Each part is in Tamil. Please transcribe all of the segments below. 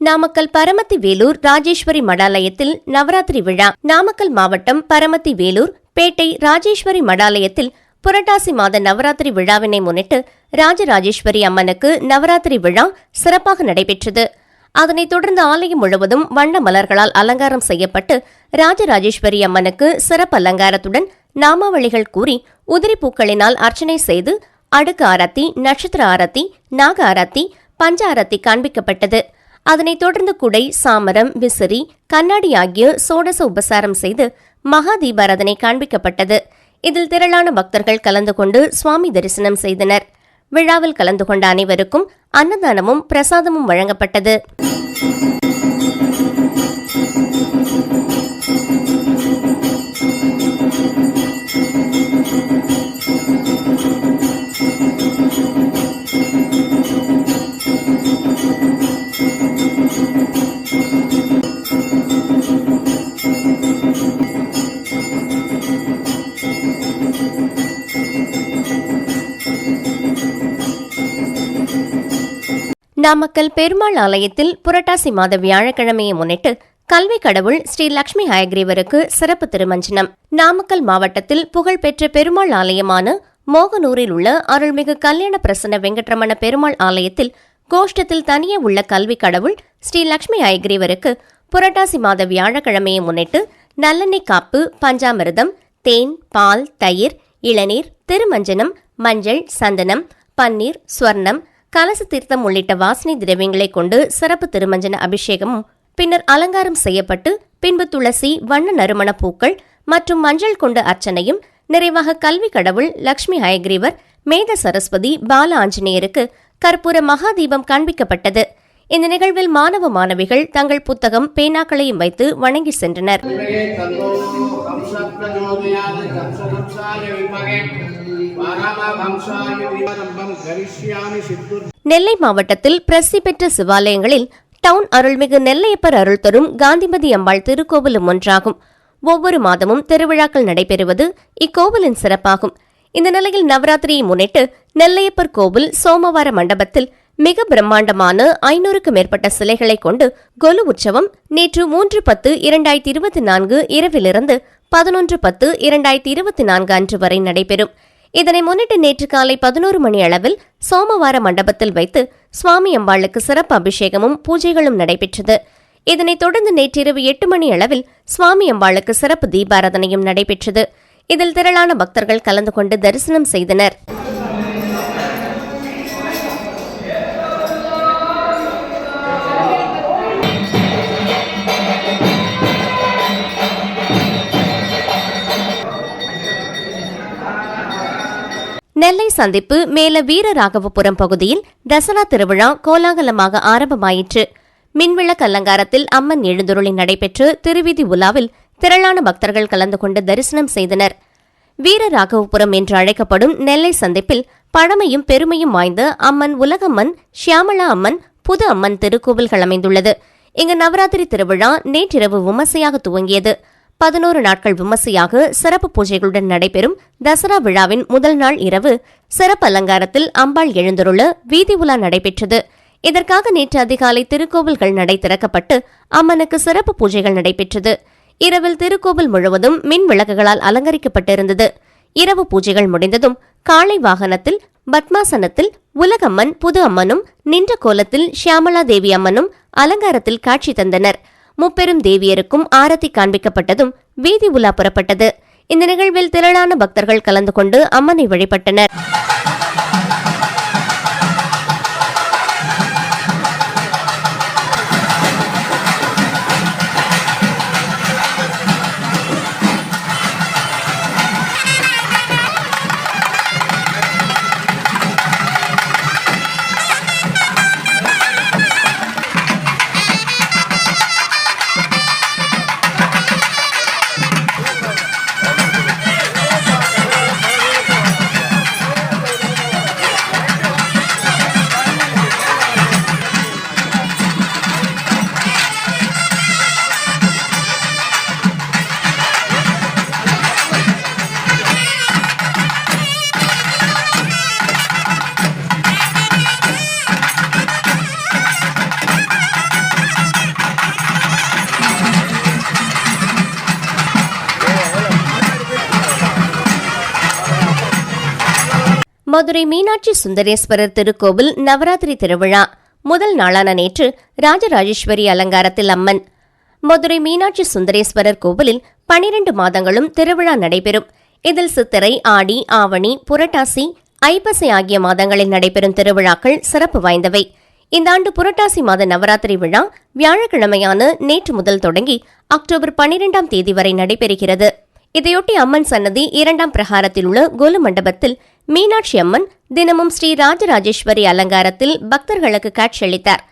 நாமக்கல் பரமத்தி வேலூர் ராஜேஸ்வரி மடாலயத்தில் நவராத்திரி விழா. நாமக்கல் மாவட்டம் பரமத்தி வேலூர் பேட்டை ராஜேஸ்வரி மடாலயத்தில் புரட்டாசி மாத நவராத்திரி விழாவினை முன்னிட்டு ராஜராஜேஸ்வரி அம்மனுக்கு நவராத்திரி விழா சிறப்பாக நடைபெற்றது. அதனைத் தொடர்ந்து ஆலயம் முழுவதும் வண்ண மலர்களால் அலங்காரம் செய்யப்பட்டு ராஜராஜேஸ்வரி அம்மனுக்கு சிறப்பு அலங்காரத்துடன் நாமாவளிகள் கூறி உதிரி பூக்களினால் அர்ச்சனை செய்து அடுக்கு ஆரத்தி நட்சத்திர ஆரத்தி நாக ஆரத்தி பஞ்ச ஆரத்தி காண்பிக்கப்பட்டது. அதனைத் தொடர்ந்து குடை சாமரம் விசிறி கண்ணாடி ஆகிய சோடச உபசாரம் செய்து மகா தீபாராதனை காண்பிக்கப்பட்டது. இதில் திரளான பக்தர்கள் கலந்து கொண்டு சுவாமி தரிசனம் செய்தனர். விழாவில் கலந்து கொண்ட அனைவருக்கும் அன்னதானமும் பிரசாதமும் வழங்கப்பட்டது. நாமக்கல் பெருமாள் ஆலயத்தில் புரட்டாசி மாத வியாழக்கிழமையை முன்னிட்டு கல்வி கடவுள் ஸ்ரீ லட்சுமி ஹயக்ரீவருக்கு சிறப்பு திருமஞ்சனம். நாமக்கல் மாவட்டத்தில் புகழ்பெற்ற பெருமாள் ஆலயமான மோகனூரில் உள்ள அருள்மிகு கல்யாண பிரசன்ன வெங்கட்ரமண பெருமாள் ஆலயத்தில் கோஷ்டத்தில் தனியே உள்ள கல்வி கடவுள் ஸ்ரீ லட்சுமி ஹயக்ரீவருக்கு புரட்டாசி மாத வியாழக்கிழமையை முன்னிட்டு நல்லெண்ணெய் காப்பு பஞ்சாமிர்தம் தேன் பால் தயிர் இளநீர் திருமஞ்சனம் மஞ்சள் சந்தனம் பன்னீர் ஸ்வர்ணம் கலச தீர்த்தம் உள்ளிட்ட வாசனை திரவியங்களை கொண்டு சிறப்பு திருமஞ்சன அபிஷேகமும் பின்னர் அலங்காரம் செய்யப்பட்டு பின்பு துளசி வண்ண நறுமண பூக்கள் மற்றும் மஞ்சள் கொண்ட அர்ச்சனையும் நிறைவாக கல்வி கடவுள் லக்ஷ்மி ஹயக்ரீவர் மேத சரஸ்வதி பால ஆஞ்சநேயருக்கு கற்பூர மகாதீபம் காண்பிக்கப்பட்டது. இந்த நிகழ்வில் மாணவ மாணவிகள் தங்கள் புத்தகம் பேனாக்களையும் வைத்து வணங்கி சென்றனர். நெல்லை மாவட்டத்தில் பிரசித்தி பெற்ற சிவாலயங்களில் டவுன் அருள்மிகு நெல்லையப்பர் அருள் தரும் காந்திமதி அம்பாள் திருக்கோவிலும் ஒன்றாகும். ஒவ்வொரு மாதமும் திருவிழாக்கள் நடைபெறுவது இக்கோவிலின் சிறப்பாகும். இந்த நிலையில் நவராத்திரியை முன்னிட்டு நெல்லையப்பர் கோவில் சோமவார மண்டபத்தில் மிக பிரம்மாண்டமான ஐநூறுக்கு மேற்பட்ட சிலைகளை கொண்டு கொலு உற்சவம் நேற்று மூன்று பத்து இரண்டாயிரத்தி இருபத்தி நான்கு இரவிலிருந்து பதினொன்று பத்து இரண்டாயிரத்தி இருபத்தி நான்கு அன்று வரை நடைபெறும். இதனை முன்னிட்டு நேற்று காலை பதினோரு மணி அளவில் சோமவார மண்டபத்தில் வைத்து சுவாமி அம்பாளுக்கு சிறப்பு அபிஷேகமும் பூஜைகளும் நடைபெற்றது. இதனைத் தொடர்ந்து நேற்றிரவு எட்டு மணி அளவில் சுவாமி அம்பாளுக்கு சிறப்பு தீபாராதனையும் நடைபெற்றது. இதில் திரளான பக்தர்கள் கலந்து கொண்டு தரிசனம் செய்தனர். நெல்லை சந்திப்பு மேல வீரராகவபுரம் பகுதியில் தசரா திருவிழா கோலாகலமாக ஆரம்பமாயிற்று. மின்விளக்கு அலங்காரத்தில் அம்மன் எழுந்துருளி நடைபெற்று திருவீதி உலாவில் திரளான பக்தர்கள் கலந்து கொண்டு தரிசனம் செய்தனர். வீரராகவபுரம் என்று அழைக்கப்படும் நெல்லை சந்திப்பில் பழமையும் பெருமையும் வாய்ந்த அம்மன் உலகம்மன் ஷியாமளா அம்மன் புது அம்மன் திருக்கோவில்கள் அமைந்துள்ளது. இங்கு நவராத்திரி திருவிழா நேற்றிரவு விமர்சையாக துவங்கியது. பதினோரு நாட்கள் விமர்சையாக சிறப்பு பூஜைகளுடன் நடைபெறும் தசரா விழாவின் முதல் நாள் இரவு சிறப்பு அலங்காரத்தில் அம்பாள் எழுந்தருள வீதி உலா நடைபெற்றது. இதற்காக நேற்று அதிகாலை திருக்கோவில்கள் நடை திறக்கப்பட்டு அம்மனுக்கு சிறப்பு பூஜைகள் நடைபெற்றது. இரவில் திருக்கோவில் முழுவதும் மின் விளக்குகளால் அலங்கரிக்கப்பட்டிருந்தது. இரவு பூஜைகள் முடிந்ததும் காளை வாகனத்தில் பத்மாசனத்தில் உலகம்மன் புது அம்மனும் நின்ற கோலத்தில் ஷியாமலா தேவி அம்மனும் அலங்காரத்தில் காட்சி தந்தனர். முப்பெரும் தேவியருக்கும் ஆரத்தி காண்பிக்கப்பட்டதும் வீதி உலா புறப்பட்டது. இந்த நிகழ்வில் திரளான பக்தர்கள் கலந்து கொண்டு அம்மனை வழிபட்டனர். மதுரை மீனாட்சி சுந்தரேஸ்வரர் திருக்கோவில் நவராத்திரி திருவிழா. முதல் நாளான நேற்று ராஜராஜேஸ்வரி அலங்காரத்தில் அம்மன். மதுரை மீனாட்சி சுந்தரேஸ்வரர் கோவிலில் பனிரெண்டு மாதங்களும் திருவிழா நடைபெறும். இதில் சித்திரை ஆடி ஆவணி புரட்டாசி ஐப்பசி ஆகிய மாதங்களில் நடைபெறும் திருவிழாக்கள் சிறப்பு வாய்ந்தவை. இந்த ஆண்டு புரட்டாசி மாத நவராத்திரி விழா வியாழக்கிழமையான நேற்று முதல் தொடங்கி அக்டோபர் பனிரெண்டாம் தேதி வரை நடைபெறுகிறது. இதையொட்டி அம்மன் சன்னதி இரண்டாம் பிரகாரத்தில் உள்ள கோலு மண்டபத்தில் மீனாட்சி அம்மன் தினமும் ஸ்ரீ ராஜராஜேஸ்வரி அலங்காரத்தில் பக்தர்களுக்கு காட்சியளித்தார்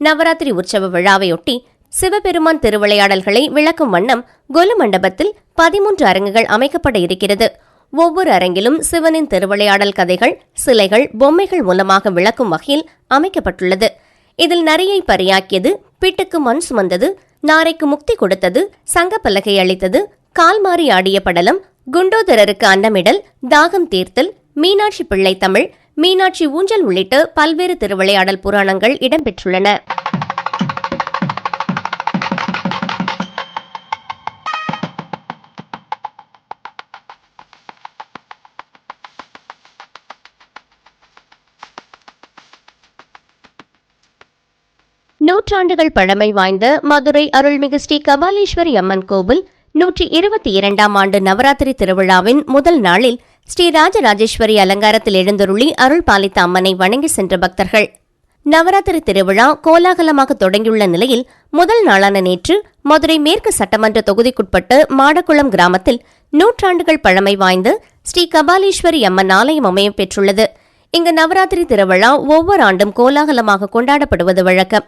நவராத்திரி உற்சவ விழாவையொட்டி சிவபெருமான் திருவிளையாடல்களை விளக்கும் வண்ணம் கொலு மண்டபத்தில் பதிமூன்று அரங்குகள் அமைக்கப்பட இருக்கிறது. ஒவ்வொரு அரங்கிலும் சிவனின் திருவிளையாடல் கதைகள் சிலைகள் பொம்மைகள் மூலமாக விளக்கும் வகையில் அமைக்கப்பட்டுள்ளது. இதில் நரியை பரியாக்கியது பிட்டுக்கு மண் சுமந்தது நாரைக்கு முக்தி கொடுத்தது சங்கப்பலகை அளித்தது கால் மாறி ஆடிய படலம் குண்டோதரருக்கு அன்னமிடல் தாகம் தீர்த்தல் மீனாட்சி பிள்ளை தமிழ் மீனாட்சி ஊஞ்சல் உள்ளிட்ட பல்வேறு திருவிளையாடல் புராணங்கள் இடம்பெற்றுள்ளன. நூற்றாண்டுகள் பழமை வாய்ந்த மதுரை அருள்மிகு ஸ்ரீ கபாலீஸ்வரி அம்மன் கோவில் நூற்றி இருபத்தி இரண்டாம் ஆண்டு நவராத்திரி திருவிழாவின் முதல் நாளில் ஸ்ரீ ராஜராஜேஸ்வரி அலங்காரத்தில் எழுந்தருளி அருள் பாலித்த அம்மனை வணங்கி சென்ற பக்தர்கள். நவராத்திரி திருவிழா கோலாகலமாக தொடங்கியுள்ள நிலையில் முதல் நாளான நேற்று மதுரை மேற்கு சட்டமன்ற தொகுதிக்குட்பட்ட மாடக்குளம் கிராமத்தில் நூற்றாண்டுகள் பழமை வாய்ந்த ஸ்ரீ கபாலீஸ்வரி அம்மன் ஆலயம் அமையப் பெற்றுள்ளது. இங்கு நவராத்திரி திருவிழா ஒவ்வொரு ஆண்டும் கோலாகலமாக கொண்டாடப்படுவது வழக்கம்.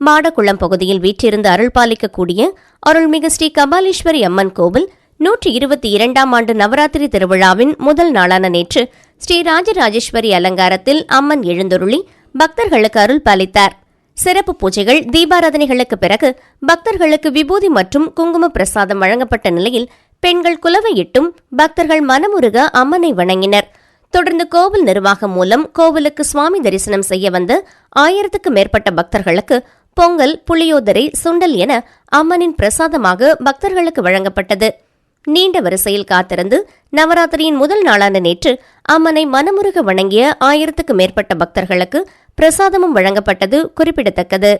மாடக்குளம் பகுதியில் வீற்றிருந்து அருள் பாலிக்கக்கூடிய அருள்மிகு ஸ்ரீ கபாலீஸ்வரி அம்மன் கோவில் நூற்றி இருபத்தி இரண்டாம் ஆண்டு நவராத்திரி திருவிழாவின் முதல் நாளான நேற்று ஸ்ரீ ராஜராஜேஸ்வரி அலங்காரத்தில் அம்மன் எழுந்தருளி பக்தர்களுக்கு அருள் பாலித்தார். சிறப்பு பூஜைகள் தீபாராதனைகளுக்கு பிறகு பக்தர்களுக்கு விபூதி மற்றும் குங்கும பிரசாதம் வழங்கப்பட்ட நிலையில் பெண்கள் குலவையிட்டும் பக்தர்கள் மனமுருக அம்மனை வணங்கினர். தொடர்ந்து கோவில் நிர்வாகம் மூலம் கோவிலுக்கு சுவாமி தரிசனம் செய்ய வந்த ஆயிரத்துக்கு மேற்பட்ட பக்தர்களுக்கு பொங்கல் புளியோதரை சுண்டல் என அம்மனின் பிரசாதமாக பக்தர்களுக்கு வழங்கப்பட்டது. நீண்ட வரிசையில் காத்திருந்து நவராத்திரியின் முதல் நாளான நேற்று அம்மனை மனமுருக வணங்கிய ஆயிரத்துக்கு மேற்பட்ட பக்தர்களுக்கு பிரசாதமும் வழங்கப்பட்டது குறிப்பிடத்தக்கது.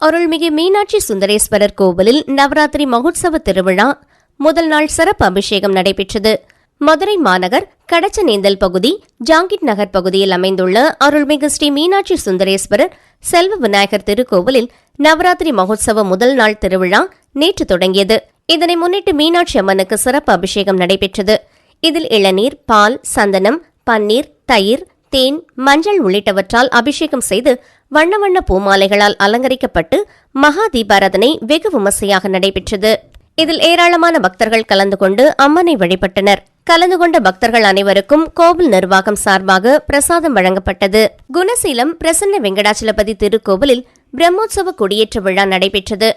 அருள்மிகு மீனாட்சி சுந்தரேஸ்வரர் கோவிலில் நவராத்திரி மகோத்சவ திருவிழா. முதல் நாள் சிறப்பு அபிஷேகம் நடைபெற்றது. மதுரை மாநகர் கடச்சநேந்தல் பகுதி ஜாங்கிட் நகர் பகுதியில் அமைந்துள்ள அருள்மிகு ஸ்ரீ மீனாட்சி சுந்தரேஸ்வரர் செல்வ விநாயகர் திருக்கோவிலில் நவராத்திரி மகோத்சவ முதல் நாள் திருவிழா நேற்று தொடங்கியது. இதனை முன்னிட்டு மீனாட்சி அம்மனுக்கு சிறப்பு அபிஷேகம் நடைபெற்றது. இதில் இளநீர் பால் சந்தனம் பன்னீர் தயிர் தேன் மஞ்சள் உள்ளிட்டவற்றால் அபிஷேகம் செய்து வண்ண வண்ண பூமாலைகளால் அலங்கரிக்கப்பட்டு மகா தீபாராதனை வெகு விமர்சையாக நடைபெற்றது. இதில் ஏராளமான பக்தர்கள் கலந்து கொண்டு அம்மனை வழிபட்டனர். கலந்து கொண்ட பக்தர்கள் அனைவருக்கும் கோவில் நிர்வாகம் சார்பாக பிரசாதம் வழங்கப்பட்டது. குணசீலம் பிரசன்ன வெங்கடாச்சலபதி திருக்கோவிலில் பிரம்மோற்சவ கொடியேற்ற விழா நடைபெற்றது.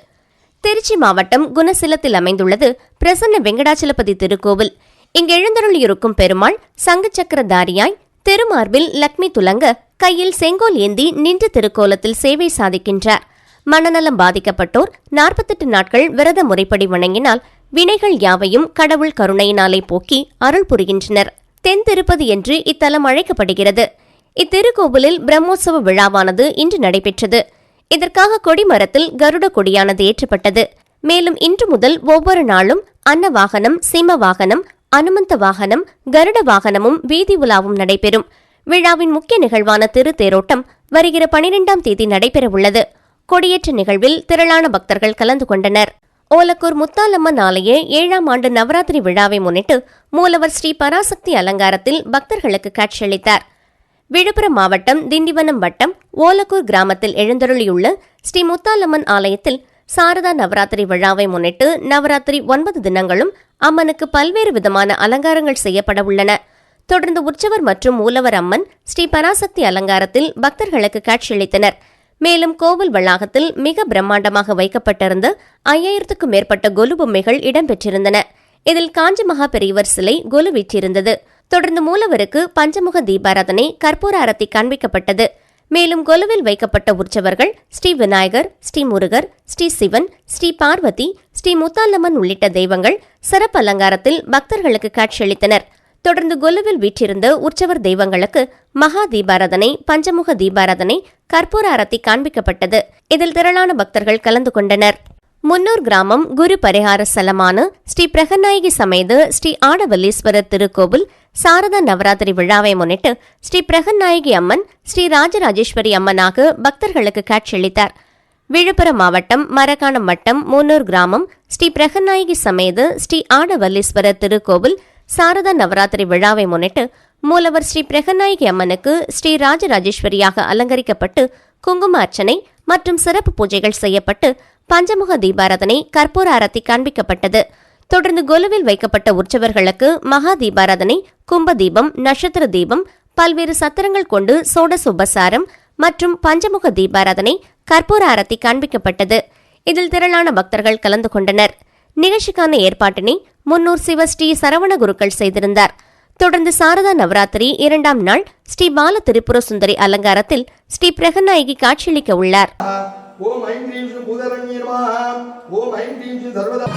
திருச்சி மாவட்டம் குணசீலத்தில் அமைந்துள்ளது பிரசன்ன வெங்கடாச்சலபதி திருக்கோவில். இங்கு எழுந்தருளியிருக்கும் பெருமாள் சங்கச்சக்கரதாரியாய் திருமார்பில் லக்ஷ்மி துலங்க கையில் செங்கோல் ஏந்தி நின்ற திருக்கோலத்தில் சேவை சாதிக்கின்றார். மனநலம் பாதிக்கப்பட்டோர் நாற்பத்தெட்டு நாட்கள் விரத முறைப்படி வணங்கினால் வினைகள் யாவையும் கடவுள் கருணையினாலே போக்கி அருள் புரிகின்றனர். தென் திருப்பதி என்று இத்தலம் அழைக்கப்படுகிறது. இத்திருக்கோவிலில் பிரம்மோற்சவ விழாவானது இன்று நடைபெற்றது. இதற்காக கொடிமரத்தில் கருட கொடியானது ஏற்றப்பட்டது. மேலும் இன்று முதல் ஒவ்வொரு நாளும் அன்ன வாகனம் சிம்ம வாகனம் அனுமந்த வாகனம் கருட வாகனமும் வீதி உலாவும் நடைபெறும். விழாவின் முக்கிய நிகழ்வான திருத்தேரோட்டம் வருகிற பனிரெண்டாம் தேதி நடைபெறவுள்ளது. கொடியேற்ற நிகழ்வில் திரளான பக்தர்கள் கலந்து கொண்டனர். ஓலக்கூர் முத்தாலம்மன் ஆலய ஏழாம் ஆண்டு நவராத்திரி விழாவை முன்னிட்டு மூலவர் ஸ்ரீ பராசக்தி அலங்காரத்தில் பக்தர்களுக்கு காட்சியளித்தார். விழுப்புரம் மாவட்டம் திண்டிவனம் வட்டம் ஓலக்கூர் கிராமத்தில் எழுந்தருளியுள்ள ஸ்ரீ முத்தாலம்மன் ஆலயத்தில் சாரதா நவராத்திரி விழாவை முன்னிட்டு நவராத்திரி ஒன்பது தினங்களும் அம்மனுக்கு பல்வேறு விதமான அலங்காரங்கள் செய்யப்பட உள்ளன. தொடர்ந்து உற்சவர் மற்றும் மூலவர் அம்மன் ஸ்ரீ பராசக்தி அலங்காரத்தில் பக்தர்களுக்கு காட்சியளித்தனர். மேலும் கோவில் வளாகத்தில் மிக பிரம்மாண்டமாக வைக்கப்பட்டிருந்த ஐயாயிரத்துக்கும் மேற்பட்ட கொலு பொம்மைகள் இடம்பெற்றிருந்தன. இதில் காஞ்சி மகா பெரியவர் சிலை கொலு வீற்றிருந்தது. தொடர்ந்து மூலவருக்கு பஞ்சமுக தீபாராதனை கற்பூர அரத்தி காண்பிக்கப்பட்டது. மேலும் கொலுவில் வைக்கப்பட்ட உற்சவர்கள் ஸ்ரீ விநாயகர் ஸ்ரீ முருகர் ஸ்ரீ சிவன் ஸ்ரீ பார்வதி ஸ்ரீ முத்தாலம்மன் உள்ளிட்ட தெய்வங்கள் சிறப்பு அலங்காரத்தில் பக்தர்களுக்கு காட்சியளித்தனர் தொடர்ந்து கொலுவில் வீற்றிருந்த உற்சவர் தெய்வங்களுக்கு மகா தீபாராதனை பஞ்சமுக தீபாராதனை கற்பூர அரத்தி காண்பிக்கப்பட்டது. இதில் திரளான பக்தர்கள் கலந்து கொண்டனர். முன்னூர் கிராமம் குரு பரிகார ஸ்தலமான ஸ்ரீ பிரகநாயகி சமேத ஸ்ரீ ஆடவல்லீஸ்வரர் திருக்கோவில் சாரதா நவராத்திரி விழாவை முன்னிட்டு ஸ்ரீ பிரகநாயகி அம்மன் ஸ்ரீ ராஜராஜேஸ்வரி அம்மனாக பக்தர்களுக்கு காட்சியளித்தார். விழுப்புரம் மாவட்டம் மரக்காணம் வட்டம் முன்னூர் கிராமம் ஸ்ரீ பிரகநாயகி சமேத ஸ்ரீ ஆடவல்லீஸ்வரர் திருக்கோவில் சாரதா நவராத்திரி விழாவை முன்னிட்டு மூலவர் ஸ்ரீ பிரகநாயகி அம்மனுக்கு ஸ்ரீ ராஜராஜேஸ்வரியாக அலங்கரிக்கப்பட்டு குங்கும அர்ச்சனை மற்றும் சிறப்பு பூஜைகள் செய்யப்பட்டு பஞ்சமுக தீபாராதனை கற்பூர அரத்தி காண்பிக்கப்பட்டது. தொடர்ந்து கொலுவில் வைக்கப்பட்ட உற்சவர்களுக்கு மகா தீபாராதனை கும்ப தீபம் நட்சத்திர தீபம் பல்வேறு சத்திரங்கள் கொண்டு சோட உபசாரம் மற்றும் பஞ்சமுக தீபாராதனை கற்பூர அரத்தி காண்பிக்கப்பட்டது. இதில் திரளான பக்தர்கள் கலந்து கொண்டனர். நிகழ்ச்சிக்கான ஏற்பாட்டினை முன்னூர் சிவஸ்ரீ சரவண குருக்கள் செய்திருந்தார். தொடர்ந்து சாரதா நவராத்திரி இரண்டாம் நாள் ஸ்ரீ பால திரிபுர சுந்தரி அலங்காரத்தில் ஸ்ரீ பிரகநாயகி காட்சியளிக்க உள்ளார். ஓம் ஐம் க்ரீம் ஸ்ரீ ஓம் ஐம் க்ரீம் சர்வதா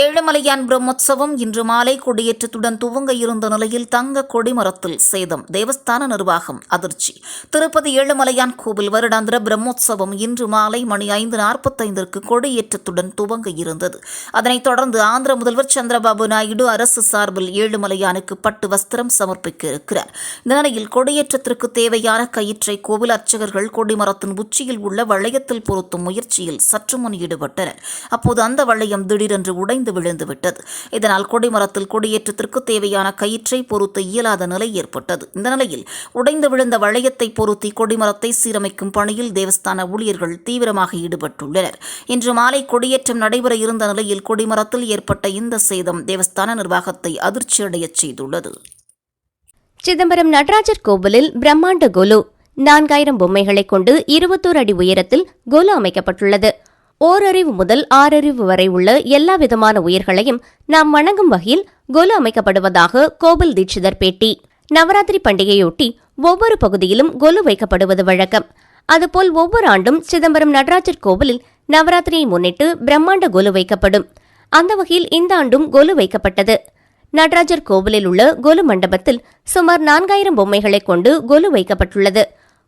ஏழுமலையான் பிரம்மோற்சவம் இன்று மாலை கொடியேற்றத்துடன் துவங்க இருந்த நிலையில் தங்க கொடிமரத்தில் சேதம் தேவஸ்தான நிர்வாகம் அதிர்ச்சி. திருப்பதி ஏழுமலையான் கோவில் வருடாந்திர பிரம்மோற்சவம் இன்று மாலை மணி ஐந்து நாற்பத்தைந்திற்கு கொடியேற்றத்துடன் துவங்க இருந்தது. அதனைத் தொடர்ந்து ஆந்திர முதல்வர் சந்திரபாபு நாயுடு அரசு சார்பில் ஏழுமலையானுக்கு பட்டு வஸ்திரம் சமர்ப்பிக்க இருக்கிறார். இந்த நிலையில் கொடியேற்றத்திற்கு தேவையான கயிற்றை கோவில் அர்ச்சகர்கள் கொடிமரத்தின் உச்சியில் உள்ள வளையத்தில் பொருத்தும் முயற்சியில் சற்று முன் ஈடுபட்டனர். அப்போது அந்த வளையம் திடீரென்று உடைந்து விழுந்து விட்டது இதனால் கொடிமரத்தில் கொடியேற்றத்திற்கு தேவையான கயிற்றை பொருத்த இயலாத நிலை ஏற்பட்டது. இந்த நிலையில் உடைந்து விழுந்த வளையத்தை பொருத்தி கொடிமரத்தை சீரமைக்கும் பணியில் தேவஸ்தான ஊழியர்கள் தீவிரமாக ஈடுபட்டுள்ளனர். இன்று மாலை கொடியேற்றம் நடைபெற இருந்த நிலையில் கொடிமரத்தில் ஏற்பட்ட இந்த சேதம் தேவஸ்தான நிர்வாகத்தை அதிர்ச்சியடையச் செய்துள்ளது. சிதம்பரம் நடராஜர் கோவிலில் பிரம்மாண்ட கொலு. நான்காயிரம் பொம்மைகளை கொண்டு இருபத்தோரு அடி உயரத்தில் கொலு அமைக்கப்பட்டுள்ளது. ஓரறிவு முதல் ஆறறிவு வரை உள்ள எல்லா விதமான உயிர்களையும் நாம் வணங்கும் வகையில் கொலு அமைக்கப்படுவதாக கோவில் தீட்சிதர் பேட்டி. நவராத்திரி பண்டிகையொட்டி ஒவ்வொரு பகுதியிலும் கொலு வைக்கப்படுவது வழக்கம். அதுபோல் ஒவ்வொரு ஆண்டும் சிதம்பரம் நடராஜர் கோவிலில் நவராத்திரியை முன்னிட்டு பிரம்மாண்ட கொலு வைக்கப்படும். அந்த வகையில் இந்த ஆண்டும் கொலு வைக்கப்பட்டது. நடராஜர் கோவிலில் உள்ள கொலு மண்டபத்தில் சுமார் நான்காயிரம் பொம்மைகளை கொண்டு கொலு வைக்கப்பட்டுள்ளது.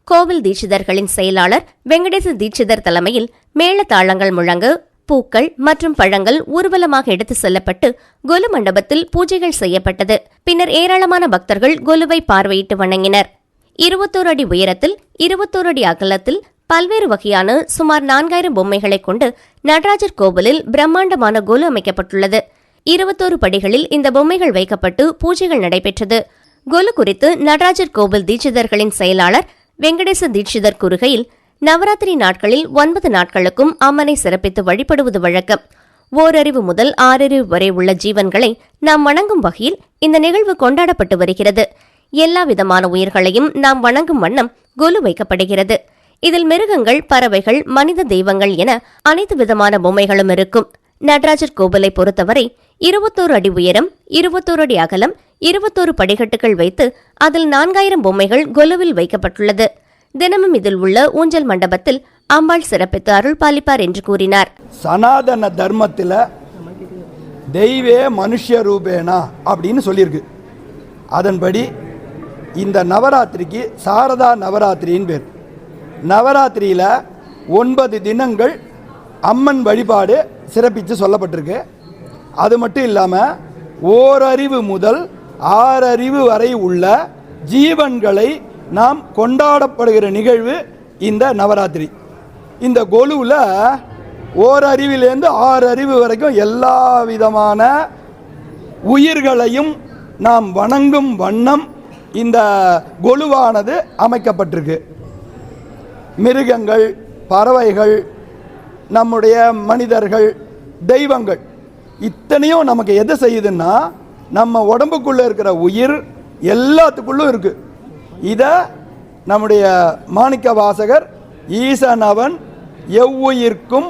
கோவில் தீட்சிதர்களின் செயலாளர் வெங்கடேச தீட்சிதர் தலைமையில் மேளதாளங்கள் முழங்கு பூக்கள் மற்றும் பழங்கள் ஊர்வலமாக எடுத்து செல்லப்பட்டு கொலு மண்டபத்தில் பூஜைகள் செய்யப்பட்டது. பின்னர் ஏராளமான பக்தர்கள் கொலுவை பார்வையிட்டு வணங்கினர். இருபத்தோரு அடி உயரத்தில் இருபத்தோரு அடி அகலத்தில் பல்வேறு வகையான சுமார் நான்காயிரம் பொம்மைகளை கொண்டு நடராஜர் கோவிலில் பிரம்மாண்டமான கொலு அமைக்கப்பட்டுள்ளது. இருபத்தோரு படிகளில் இந்த பொம்மைகள் வைக்கப்பட்டு பூஜைகள் நடைபெற்றது. கொலு குறித்து நடராஜர் கோவில் தீட்சிதர்களின் செயலாளர் வெங்கடேச தீட்சிதர் கூறுகையில் நவராத்திரி நாட்களில் ஒன்பது நாட்களுக்கும் அம்மனை சிறப்பித்து வழிபடுவது வழக்கம். ஓரறிவு முதல் ஆறறிவு வரை உள்ள ஜீவன்களை நாம் வணங்கும் வகையில் இந்த நிகழ்வு கொண்டாடப்பட்டு வருகிறது. எல்லா விதமான உயிர்களையும் நாம் வணங்கும் வண்ணம் கொலு வைக்கப்படுகிறது. இதில் மிருகங்கள் பறவைகள் மனித தெய்வங்கள் என அனைத்து விதமான பொம்மைகளும் இருக்கும். நடராஜர் கோவிலை பொறுத்தவரை இருபத்தோரு அடி உயரம் இருபத்தோரு அடி அகலம் இருபத்தோரு படிக்கட்டுகள் வைத்து அதில் நான்காயிரம் பொம்மைகள் கொலுவில் வைக்கப்பட்டுள்ளது. தினமும் இதில் உள்ள ஊஞ்சல் மண்டபத்தில் அம்பாள் சிறப்பித்து அருள் பாலிப்பார் என்று கூறினார். சனாதன தர்மத்தில் தெய்வே மனுஷ ரூபேனா அப்படின்னு சொல்லியிருக்கு. அதன்படி இந்த நவராத்திரிக்கு சாரதா நவராத்திரின்னு பேர். நவராத்திரியில் ஒன்பது தினங்கள் அம்மன் வழிபாடு சிறப்பித்து சொல்லப்பட்டிருக்கு. அது மட்டும் இல்லாமல் ஓரறிவு முதல் ஆறறிவு வரை உள்ள ஜீவன்களை நாம் கொண்டாடப்படுகிற நிகழ்வு இந்த நவராத்திரி. இந்த கொலுவில் ஓரறிவிலேருந்து ஆறு அறிவு வரைக்கும் எல்லா விதமான உயிர்களையும் நாம் வணங்கும் வண்ணம் இந்த கொலுவானது அமைக்கப்பட்டிருக்கு. மிருகங்கள் பறவைகள் நம்முடைய மனிதர்கள் தெய்வங்கள். இத்தனையும் நமக்கு எதை செய்யுதுன்னா நம்ம உடம்புக்குள்ளே இருக்கிற உயிர் எல்லாத்துக்குள்ளும் இருக்குது இதை நம்முடைய மாணிக்க வாசகர் ஈசனவன் எவ்வுயிர்க்கும்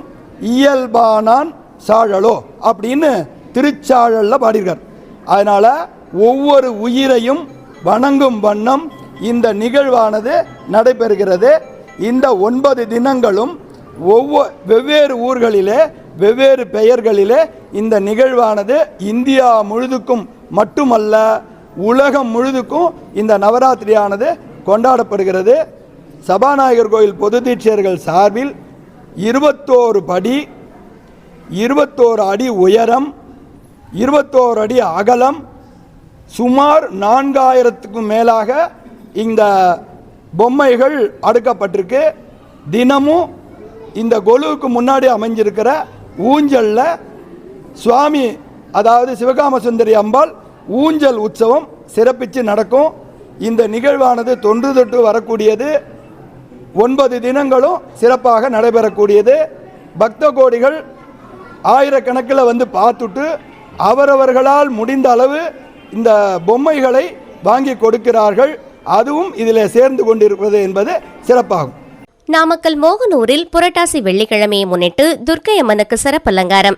இயல்பானான் சாழலோ அப்படின்னு திருச்சாழலில் பாடியிருக்கார். அதனால் ஒவ்வொரு உயிரையும் வணங்கும் வண்ணம் இந்த நிகழ்வானது நடைபெறுகிறது. இந்த ஒன்பது தினங்களும் ஒவ்வொரு வெவ்வேறு ஊர்களிலே வெவ்வேறு பெயர்களிலே இந்த நிகழ்வானது இந்தியா முழுதுக்கும் மட்டுமல்ல உலகம் முழுதுக்கும் இந்த நவராத்திரியானது கொண்டாடப்படுகிறது. சபாநாயகர் கோயில் பொது தீட்சியர்கள் சார்பில் இருபத்தோரு படி இருபத்தோரு அடி உயரம் இருபத்தோரு அடி அகலம் சுமார் நான்காயிரத்துக்கும் மேலாக இந்த பொம்மைகள் அடுக்கப்பட்டிருக்கு. தினமும் இந்த கொலுவுக்கு முன்னாடி அமைஞ்சிருக்கிற ஊஞ்சலில் சுவாமி அதாவது சிவகாம சுந்தரி அம்பாள் ஊஞ்சல் உற்சவம் சிறப்பித்து நடக்கும். இந்த நிகழ்வானது தொன்று தொட்டு வரக்கூடியது. ஒன்பது தினங்களும் சிறப்பாக நடைபெறக்கூடியது. பக்த கோடிகள் ஆயிரக்கணக்கில் வந்து பார்த்துட்டு அவரவர்களால் முடிந்த அளவு இந்த பொம்மைகளை வாங்கி கொடுக்கிறார்கள். அதுவும் இதில் சேர்ந்து கொண்டிருப்பது என்பது சிறப்பாகும். நாமக்கல் மோகனூரில் புரட்டாசி வெள்ளிக்கிழமையை முன்னிட்டு துர்க்கை அம்மனுக்கு சிறப்பு அலங்காரம்.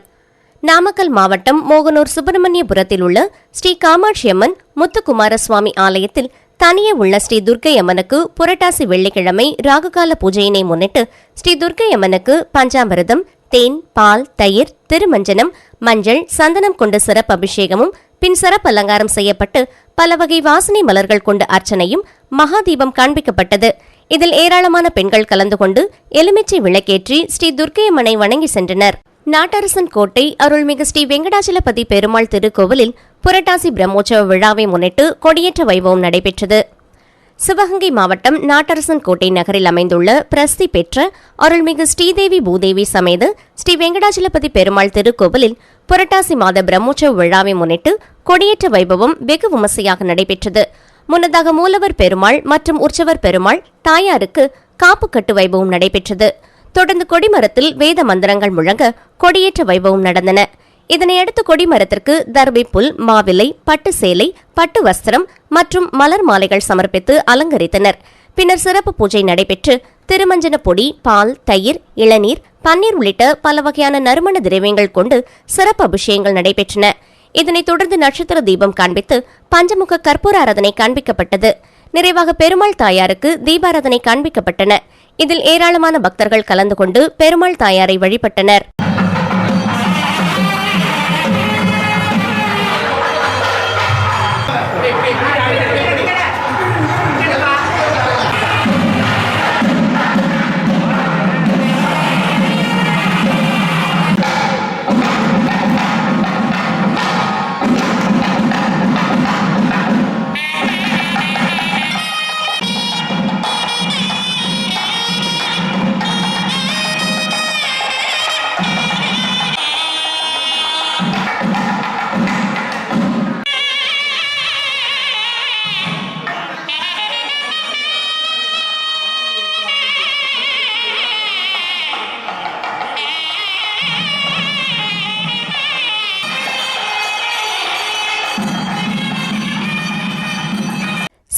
நாமக்கல் மாவட்டம் மோகனூர் சுப்பிரமணியபுரத்தில் உள்ள ஸ்ரீ காமாட்சி அம்மன் முத்துக்குமார சுவாமி ஆலயத்தில் தனியே உள்ள ஸ்ரீ துர்க்கை அம்மனுக்கு புரட்டாசி வெள்ளிக்கிழமை ராகுகால பூஜையினை முன்னிட்டு ஸ்ரீ துர்க்கை அம்மனுக்கு பஞ்சாமிரதம் தேன் பால் தயிர் திருமஞ்சனம் மஞ்சள் சந்தனம் கொண்ட சிறப்பு அபிஷேகமும் பின் சிறப்பு அலங்காரம் செய்யப்பட்டு பல வகை வாசனை மலர்கள் கொண்ட அர்ச்சனையும் மகாதீபம் காண்பிக்கப்பட்டது. இதில் ஏராளமான பெண்கள் கலந்து கொண்டு எலுமிச்சை விளக்கேற்றி ஸ்ரீ துர்க்கையம்மனை வணங்கி சென்றனர். நாட்டரசன் கோட்டை அருள்மிகு ஸ்ரீ வெங்கடாச்சலபதி பெருமாள் திருக்கோவிலில் புரட்டாசி பிரம்மோற்சவ விழாவை முன்னிட்டு கொடியேற்ற வைபவம் நடைபெற்றது. சிவகங்கை மாவட்டம் நாட்டரசன் கோட்டை நகரில் அமைந்துள்ள பிரசித்தி பெற்ற அருள்மிகு ஸ்ரீதேவி பூதேவி சமேத ஸ்ரீ வெங்கடாச்சலபதி பெருமாள் திருக்கோவிலில் புரட்டாசி மாத பிரம்மோற்சவ விழாவை முன்னிட்டு கொடியேற்ற வைபவம் வெகு விமர்சையாக நடைபெற்றது. முன்னதாக மூலவர் பெருமாள் மற்றும் உற்சவர் பெருமாள் தாயாருக்கு காப்பு கட்டு வைபவம் நடைபெற்றது. தொடர்ந்து கொடிமரத்தில் வேத மந்திரங்கள் முழங்க கொடியேற்ற வைபவம் நடந்தன. இதனையடுத்து கொடிமரத்திற்கு தர்பி புல் மாவிலை பட்டு சேலை பட்டு வஸ்திரம் மற்றும் மலர் மாலைகள் சமர்ப்பித்து அலங்கரித்தனர். பின்னர் சிறப்பு பூஜை நடைபெற்று திருமஞ்சன பொடி பால் தயிர் இளநீர் பன்னீர் உள்ளிட்ட பல வகையான நறுமண திரவியங்கள் கொண்டு சிறப்பு அபிஷேகங்கள் நடைபெற்றன. இதனைத் தொடர்ந்து நட்சத்திர தீபம் காண்பித்து பஞ்சமுக கற்பூர ஆராதனை காண்பிக்கப்பட்டது. நிறைவாக பெருமாள் தாயாருக்கு தீபாராதனை காண்பிக்கப்பட்டன. இதில் ஏராளமான பக்தர்கள் கலந்து கொண்டு பெருமாள் தாயாரை வழிபட்டனர்.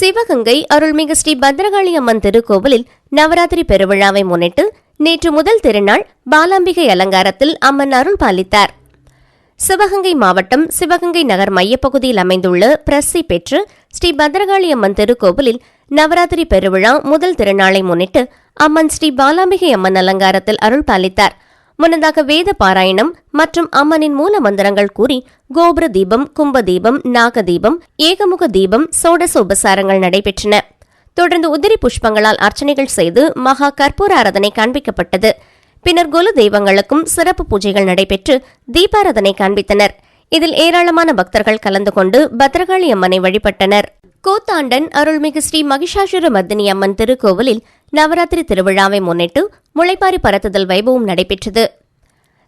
சிவகங்கை அருள்மிகு ஸ்ரீ பத்ரகாளி அம்மன் திருக்கோவிலில் நவராத்திரி பெருவிழாவை முன்னிட்டு நேற்று முதல் திருநாள் பாலாம்பிகை அலங்காரத்தில் அம்மன் அருள் பாலித்தார். சிவகங்கை மாவட்டம் சிவகங்கை நகர் மையப்பகுதியில் அமைந்துள்ள பிரசி பெற்று ஸ்ரீ பத்ரகாளி அம்மன் திருக்கோவிலில் நவராத்திரி பெருவிழா முதல் திருநாளை முன்னிட்டு அம்மன் ஸ்ரீ பாலாம்பிகை அம்மன் அலங்காரத்தில் அருள் பாலித்தார். முன்னதாக வேத பாராயணம் மற்றும் அம்மனின் மூல மந்திரங்கள் கூறி கோபுர தீபம் கும்ப தீபம் நாக தீபம் ஏகமுக தீபம் சோடச உபசாரங்கள் நடைபெற்றன. தொடர்ந்து உதிரி புஷ்பங்களால் அர்ச்சனைகள் செய்து மகா கற்பூர ஆராதனை காண்பிக்கப்பட்டது. பின்னர் குல தெய்வங்களுக்கும் சிறப்பு பூஜைகள் நடைபெற்று தீபாராதனை காண்பித்தனர். இதில் ஏராளமான பக்தர்கள் கலந்து கொண்டு பத்ரகாளி அம்மனை வழிபட்டனர். கூத்தாண்டன் அருள்மிகு ஸ்ரீ மகிஷாசுர மர்தினி அம்மன் திருக்கோவிலில் நவராத்திரி திருவிழாவை முன்னிட்டு முளைப்பாரி பறத்துதல் வைபவம் நடைபெற்றது.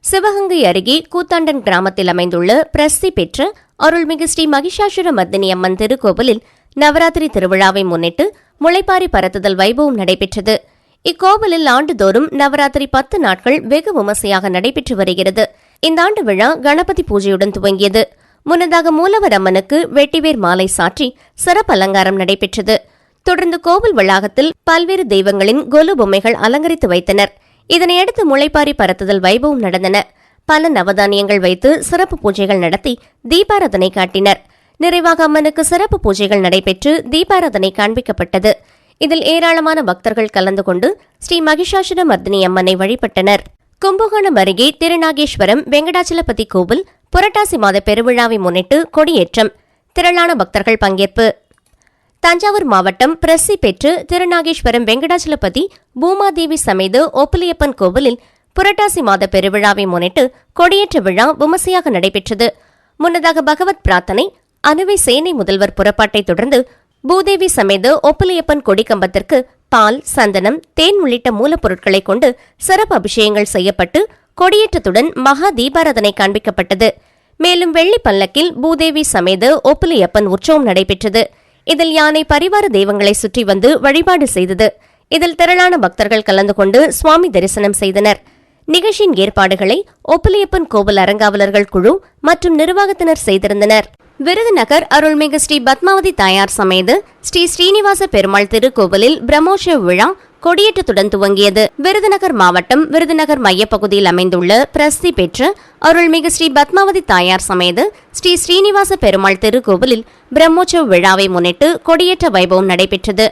சிவகங்கை அருகே கூத்தாண்டன் கிராமத்தில் அமைந்துள்ள பிரசித்தி பெற்ற அருள்மிகு ஸ்ரீ மகிஷாசுர மர்தினி அம்மன் திருக்கோவிலில் நவராத்திரி திருவிழாவை முன்னிட்டு முளைப்பாரி பறத்துதல் வைபவம் நடைபெற்றது. இக்கோவிலில் ஆண்டுதோறும் நவராத்திரி பத்து நாட்கள் வெகு விமர்சையாக நடைபெற்று வருகிறது. இந்த ஆண்டு விழா கணபதி பூஜையுடன் துவங்கியது. முன்னதாக மூலவர் அம்மனுக்கு வெட்டிவேர் மாலை சாற்றி சிறப்பு அலங்காரம் நடைபெற்றது. தொடர்ந்து கோவில் வளாகத்தில் பல்வேறு தெய்வங்களின் கொலு பொம்மைகள் அலங்கரித்து வைத்தனர். இதனையடுத்து முளைப்பாரி பரத்துதல் வைபவம் நடந்தன. பல நவதானியங்கள் வைத்து சிறப்பு பூஜைகள் நடத்தி தீபாராதனை காட்டினர். நிறைவாக அம்மனுக்கு சிறப்பு பூஜைகள் நடைபெற்று தீபாராதனை காண்பிக்கப்பட்டது. இதில் ஏராளமான பக்தர்கள் கலந்து கொண்டு ஸ்ரீ மகிஷாசுர மர்தினி அம்மனை வழிபட்டனர். கும்பகோணம் அருகே திருநாகேஸ்வரம் வெங்கடாச்சலபதி கோவில் புரட்டாசி மாத பெருவிழாவை முன்னிட்டு கொடியேற்றம். திரளான பக்தர்கள் பங்கேற்பு. தஞ்சாவூர் மாவட்டம் பிரசி பெற்று திருநாகேஸ்வரம் வெங்கடாச்சலபதி பூமாதேவி சமேத ஒப்பிலியப்பன் கோவிலில் புரட்டாசி மாத பெருவிழாவை முன்னிட்டு கொடியேற்ற விழா விமர்சையாக நடைபெற்றது. முன்னதாக பகவத் பிரார்த்தனை அணுவை சேனை முதல்வர் புறப்பாட்டை தொடர்ந்து பூதேவி சமேத ஒப்பிலியப்பன் கொடிக்கம்பத்திற்கு பால் சந்தனம் தேன் உள்ளிட்ட மூலப்பொருட்களை கொண்டு சிறப்பு அபிஷேகங்கள் செய்யப்பட்டு கொடியேற்றத்துடன் மகா தீபாராதனை காண்பிக்கப்பட்டது. மேலும் வெள்ளி பல்லக்கில் பூதேவி சமேத ஒப்பிலியப்பன் உற்சவம் நடைபெற்றது. இதில் யானை பரிவார தெய்வங்களை சுற்றி வந்து வழிபாடு செய்தது. இதில் திரளான பக்தர்கள் கலந்து கொண்டு சுவாமி தரிசனம் செய்தனர். நிகழ்ச்சியின் ஏற்பாடுகளை ஒப்பிலியப்பன் கோவில் அறங்காவலர்கள் குழு மற்றும் நிர்வாகத்தினர் செய்திருந்தனர். விருதுநகர் அருள்மிகு ஸ்ரீ பத்மாவதி தாயார் சமேது ஸ்ரீ ஸ்ரீனிவாச பெருமாள் திருக்கோவிலில் பிரம்மோற்சவ விழா கொடியேற்றத்துடன் துவங்கியது. விருதுநகர் மாவட்டம் விருதுநகர் மையப்பகுதியில் அமைந்துள்ள பிரசித்தி பெற்ற அருள்மிகு ஸ்ரீ பத்மாவதி தாயார் சமேத ஸ்ரீ ஸ்ரீனிவாச பெருமாள் திருக்கோவிலில் பிரம்மோற்சவ விழாவை முன்னிட்டு கொடியேற்ற வைபவம் நடைபெற்றது.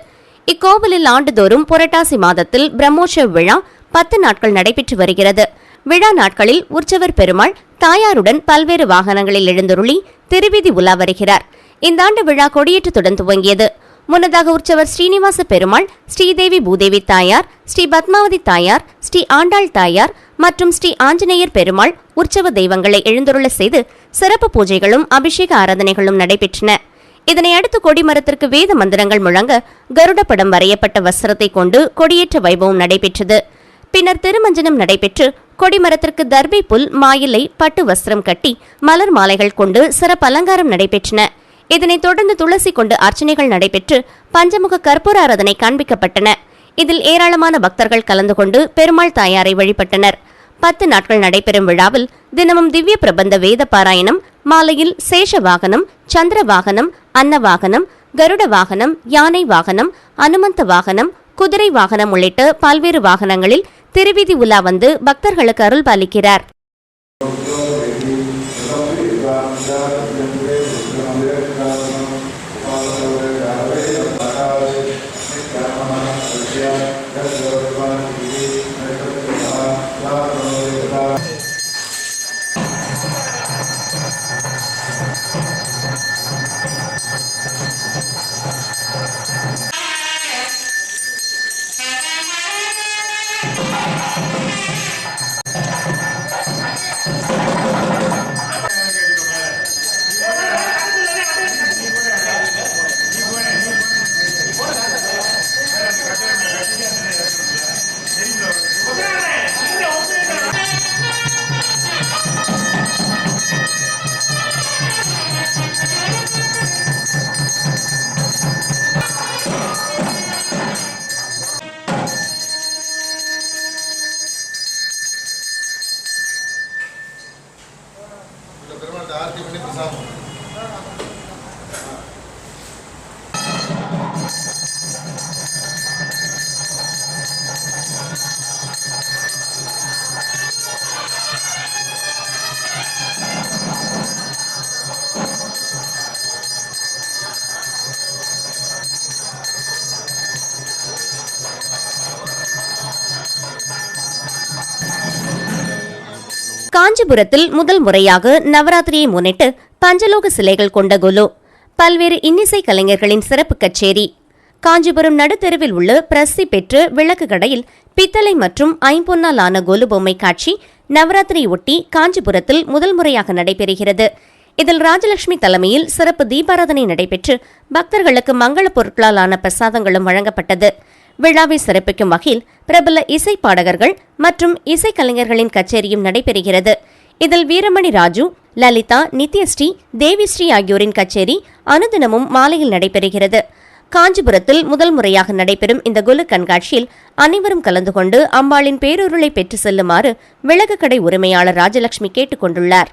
இக்கோவிலில் ஆண்டுதோறும் புரட்டாசி மாதத்தில் பிரம்மோற்சவ விழா பத்து நாட்கள் நடைபெற்று வருகிறது. விழா நாட்களில் உற்சவர் பெருமாள் தாயாருடன் பல்வேறு வாகனங்களில் எழுந்தருளி திருவீதி உலா வருகிறார். இந்த ஆண்டு விழா கொடியேற்றத்துடன் துவங்கியது. முன்னதாக உற்சவர் ஸ்ரீனிவாச பெருமாள் ஸ்ரீதேவி பூதேவி தாயார் ஸ்ரீ பத்மாவதி தாயார் ஸ்ரீ ஆண்டாள் தாயார் மற்றும் ஸ்ரீ ஆஞ்சநேயர் பெருமாள் உற்சவ தெய்வங்களை எழுந்தருள செய்து சிறப்பு பூஜைகளும் அபிஷேக ஆராதனைகளும் நடைபெற்றன. இதனை அடுத்து கொடிமரத்திற்கு வேத மந்திரங்கள் முழங்க கருட படம் வரையப்பட்ட வஸ்திரத்தை கொண்டு கொடியேற்ற வைபவம் நடைபெற்றது. பின்னர் திருமஞ்சனம் நடைபெற்று கொடிமரத்திற்கு தர்பை புல் மாயிலை பட்டு வஸ்திரம் கட்டி மலர் மாலைகள் கொண்டு சிறப்பு அலங்காரம் நடைபெற்றன. இதனைத் தொடர்ந்து துளசி கொண்டு அர்ச்சனைகள் நடைபெற்று பஞ்சமுக கற்பூர ஆராதனை காண்பிக்கப்பட்டன. இதில் ஏராளமான பக்தர்கள் கலந்து கொண்டு பெருமாள் தாயாரை வழிபட்டனர். பத்து நாட்கள் நடைபெறும் விழாவில் தினமும் திவ்ய பிரபந்த வேத பாராயணம் மாலையில் சேஷ வாகனம் சந்திர வாகனம் அன்ன வாகனம் கருட வாகனம் யானை வாகனம் அனுமந்த வாகனம் குதிரை வாகனம் உள்ளிட்ட பல்வேறு வாகனங்களில் திருவீதி உலா வந்து பக்தர்களுக்கு அருள் பாலிக்கிறார் Yeah. காஞ்சிபுரத்தில் முதல் முறையாக நவராத்திரியை முன்னிட்டு பஞ்சலோக சிலைகள் கொண்ட குலு. பல்வேறு இன்னிசை கலைஞர்களின் சிறப்பு கச்சேரி. காஞ்சிபுரம் நடுத்தெருவில் உள்ள பிரசித்தி பெற்று விளக்கு கடையில் பித்தளை மற்றும் ஐம்பொன்னால் ஆன கொலு பொம்மை காட்சி நவராத்திரியொட்டி காஞ்சிபுரத்தில் முதல் முறையாக நடைபெறுகிறது. இதில் ராஜலட்சுமி தலைமையில் சிறப்பு தீபாராதனை நடைபெற்று பக்தர்களுக்கு மங்கள பொருட்களால் ஆன பிரசாதங்களும் வழங்கப்பட்டது. விழாவை சிறப்பிக்கும் வகையில் பிரபல இசை பாடகர்கள் மற்றும் இசைக்கலைஞர்களின் கச்சேரியும் நடைபெறுகிறது. இதில் வீரமணி ராஜு லலிதா நித்யஸ்ரீ தேவிஸ்ரீ ஆகியோரின் கச்சேரி அனுதினமும் மாலையில் நடைபெறுகிறது. காஞ்சிபுரத்தில் முதல் முறையாக நடைபெறும் இந்த குலு கண்காட்சியில் அனைவரும் கலந்து கொண்டு அம்பாளின் பேரொருளை பெற்று செல்லுமாறு விளக்கு கடை உரிமையாளர் ராஜலட்சுமி கேட்டுக் கொண்டுள்ளார்.